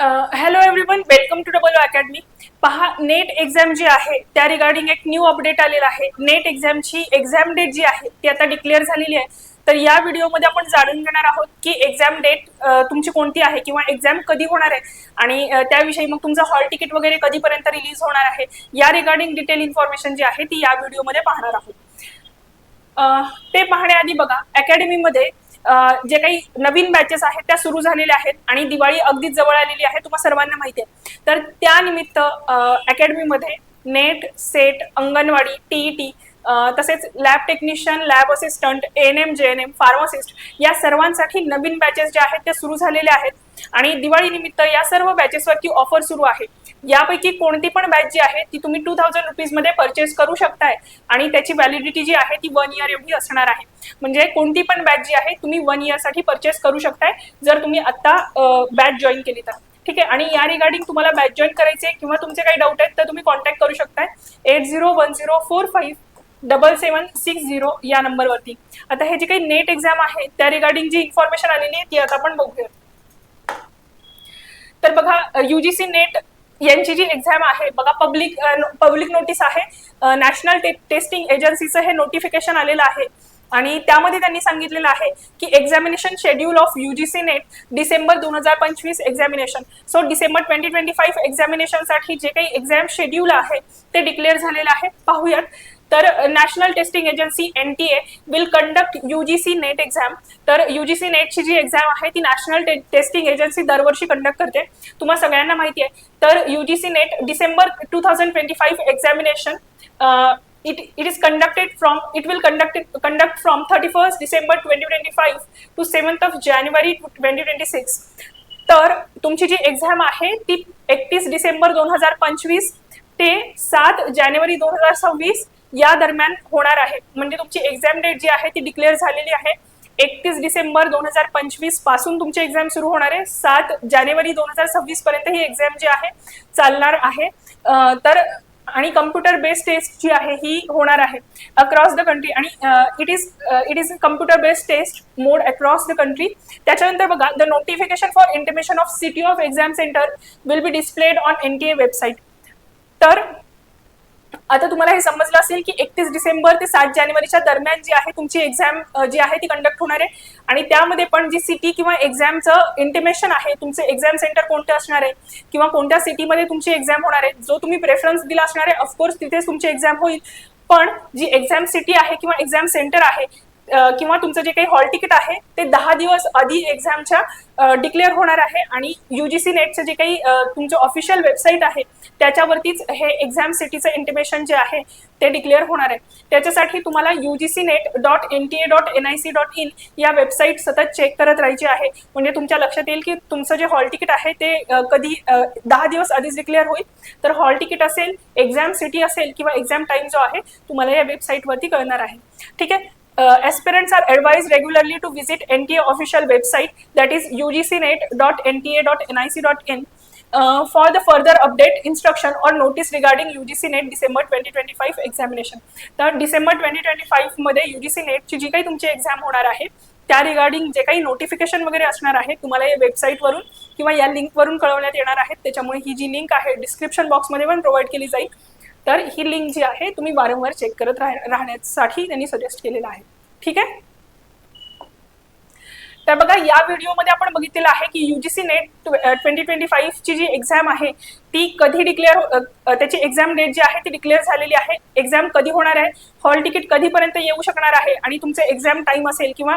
Hello everyone welcome to double academy पहा net exam जी आहे त्या रिगार्डिंग एक न्यू अपडेट आलेला आहे. नेट एक्झामची एक्झाम डेट जी आहे ती आता डिक्लेअर झालेली आहे. तर या व्हिडिओमध्ये आपण जाणून घेणार आहोत की एक्झाम डेट तुमची कोणती आहे किंवा एक्झाम कधी होणार आहे. आणि त्याविषयी मग तुमचं हॉल तिकीट वगैरे कधीपर्यंत रिलीज होणार आहे या रिगार्डिंग डिटेल इन्फॉर्मेशन जी आहे ती या व्हिडिओमध्ये पाहणार आहोत. ते पाहण्याआधी बघा अकॅडमीमध्ये जे काही नवीन बॅचेस आहेत त्या सुरू झालेल्या आहेत आणि दिवाळी अगदीच जवळ आलेली आहे तुम्हाला सर्वांना माहिती आहे. तर त्यानिमित्त अकॅडमीमध्ये नेट सेट अंगणवाडी टीईटी तसेच lab technician lab assistant N M J N M pharmacist या सर्वांसाठी नवीन बॅचेस जे आहेत ते सुरू झालेले आहेत. आणि दिवाळीनिमित्त या सर्व बॅचेसवरती ऑफर सुरू आहे. यापैकी कोणती पण बॅच जी आहे ती तुम्ही टू थाउजंड रुपीजमध्ये परचेस करू शकताय. आणि त्याची व्हॅलिडिटी जी आहे ती वन इयर एवढी असणार आहे. म्हणजे कोणती पण बॅच जी आहे तुम्ही वन इयरसाठी परचेस करू शकताय जर तुम्ही आत्ता बॅच जॉईन केली तर. ठीक आहे? आणि या रिगार्डिंग तुम्हाला बॅच जॉईन करायचे किंवा तुमचे काही डाऊट आहेत तर तुम्ही कॉन्टॅक्ट करू शकताय. Eight zero one zero four five double seven six zero या नंबरवरती आता हे जे काही नेट एक्झाम आहे त्या रिगार्डिंग जी इन्फॉर्मेशन आलेली आहे ती आता आपण बघूया तर बघा युजीसी नेट यांची जी एक्झाम आहे बघा पब्लिक पब्लिक नोटीस आहे. नॅशनल टेस्टिंग एजन्सीचं हे नोटिफिकेशन आलेलं आहे. आणि त्यामध्ये त्यांनी सांगितलेलं आहे की examination schedule of UGC NET December दोन हजार पंचवीस examination so December twenty twenty five एक्झामिनेशनसाठी जे काही एक्झाम शेड्यूल आहे ते डिक्लेअर झालेलं आहे. पाहूयात. तर national testing agency N T A will conduct UGC NET exam तर युजीसी नेटची जी एक्झाम आहे ती नॅशनल टेस्टिंग एजन्सी दरवर्षी कंडक्ट करते. तुम्हाला सगळ्यांना माहिती आहे तर UGC NET December two thousand twenty five examination it it is conducted from it will conduct conduct from 31st December 2025 to 7th of January 2026 तर तुमची जी एक्झाम आहे ती एकतीस डिसेंबर दोन हजार पंचवीस ते सात जानेवारी दोन हजार सव्वीस या दरम्यान होणार आहे. म्हणजे तुमची एक्झाम डेट जी आहे ती डिक्लेअर झालेली आहे. एकतीस डिसेंबर दोन हजार पंचवीसपासून तुमची एक्झाम सुरू होणार आहे. सात जानेवारी दोन हजार सव्वीस पर्यंत ही एक्झाम जी आहे चालणार आहे. तर आणि कम्प्युटर बेस्ड टेस्ट जी आहे ही होणार आहे. अक्रॉस द कंट्री आणि it is it is computer based test mode across the country त्याच्यानंतर बघा the notification for intimation of city of exam centre will be displayed on N T A website तर आता तुम्हाला हे समजलं असेल की एकतीस डिसेंबर ते सात जानेवारीच्या दरम्यान जी आहे तुमची एक्झाम जी आहे ती कंडक्ट होणार आहे. आणि त्यामध्ये पण जी सिटी किंवा एक्झामचं इंटिमेशन आहे तुमचं एक्झाम सेंटर कोणतं असणार आहे? किंवा कोणत्या सिटीमध्ये तुमची एक्झाम होणार आहे? जो तुम्ही प्रेफरन्स दिला असणार आहे ऑफकोर्स तिथेच तुमची एक्झाम होईल. पण जी एक्झाम सिटी आहे किंवा एक्झाम सेंटर आहे किंवा तुमचं जे काही हॉल तिकीट आहे ते दहा दिवस आधी एक्झामच्या डिक्लेअर होणार आहे आणि युजीसी नेटचं जे काही तुमचं ऑफिशियल वेबसाईट आहे त्याच्यावरतीच हे एक्झाम सिटीचं इंटिमेशन जे आहे ते डिक्लेअर होणार आहे. त्याच्यासाठी तुम्हाला UGC NET dot N T A dot N I C dot in या वेबसाईट सतत चेक करत राहायची आहे. म्हणजे तुमच्या लक्षात येईल की तुमचं जे हॉल तिकीट आहे ते कधी दहा दिवस आधीच डिक्लेअर होईल. तर हॉल तिकीट असेल एक्झाम सिटी असेल किंवा एक्झाम टाइम जो आहे तुम्हाला या वेबसाईटवरती कळणार आहे. ठीक आहे? Uh, aspirants are advised regularly to visit NTA official website that is ugcnet.nta.nic.in uh, for the further update, instruction or notice regarding UGC NET December 2025 examination. तर डिसेंबर ट्वेंटी ट्वेंटी फाईव्हमध्ये युजीसी नेटची जी काही तुमची एक्झाम होणार आहे त्या regarding जे काही नोटिफिकेशन वगैरे असणार आहे तुम्हाला या वेबसाईटवरून किंवा या लिंकवरून कळवण्यात येणार आहेत त्याच्यामुळे ही जी लिंक आहे डिस्क्रिप्शन बॉक्समध्ये पण प्रोव्हाइड केली जाईल तर ही लिंक जी आहे तुम्ही वारंवार चेक करत राहण्यासाठी त्यांनी सजेस्ट केलेलं आहे. ठीक आहे? तर बघा या व्हिडिओमध्ये आपण बघितलेलं आहे की युजीसी नेट ट्वेंटी ट्वेंटी फाईव्हची जी एक्झाम आहे ती कधी डिक्लेअर हो- त्याची एक्झाम डेट जी आहे ती डिक्लेअर झालेली आहे. एक्झाम कधी होणार आहे? हॉल तिकीट कधीपर्यंत येऊ शकणार आहे? आणि तुमचं एक्झाम टाइम असेल किंवा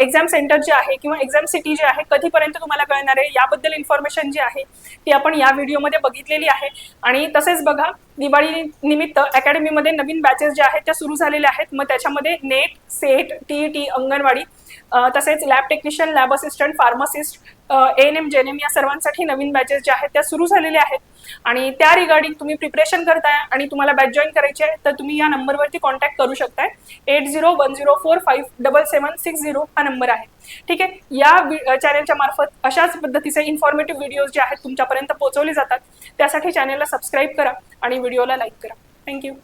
एक्झाम सेंटर जे आहे किंवा एक्झाम सिटी जे आहे कधीपर्यंत तुम्हाला कळणार आहे? याबद्दल इन्फॉर्मेशन जी आहे ती आपण या व्हिडिओमध्ये बघितलेली आहे. आणि तसेच बघा दिवाळी निमित्त अकॅडमीमध्ये नवीन बॅचेस ज्या आहेत त्या सुरू झालेल्या आहेत. मग त्याच्यामध्ये NET SET T T anganwadi तसेच lab technician lab assistant pharmacist N M G N M या सर्वांसाठी नवीन बॅचेस ज्या आहेत त्या सुरू झालेल्या आहेत. आहेत आणि त्या रिगार्डिंग तुम्ही प्रिपरेशन करताय आणि तुम्हाला बॅच जॉईन करायची आहे तर तुम्ही या नंबरवरती कॉन्टॅक्ट करू शकताय. Eight zero one zero four five double seven six zero हा नंबर आहे. ठीक आहे? या चॅनलच्या मार्फत अशाच पद्धतीचे इन्फॉर्मेटिव्ह व्हिडिओज जे आहेत तुमच्यापर्यंत पोहोचवले जातात त्यासाठी चॅनलला सबस्क्राईब करा आणि व्हिडिओला लाईक करा. थँक्यू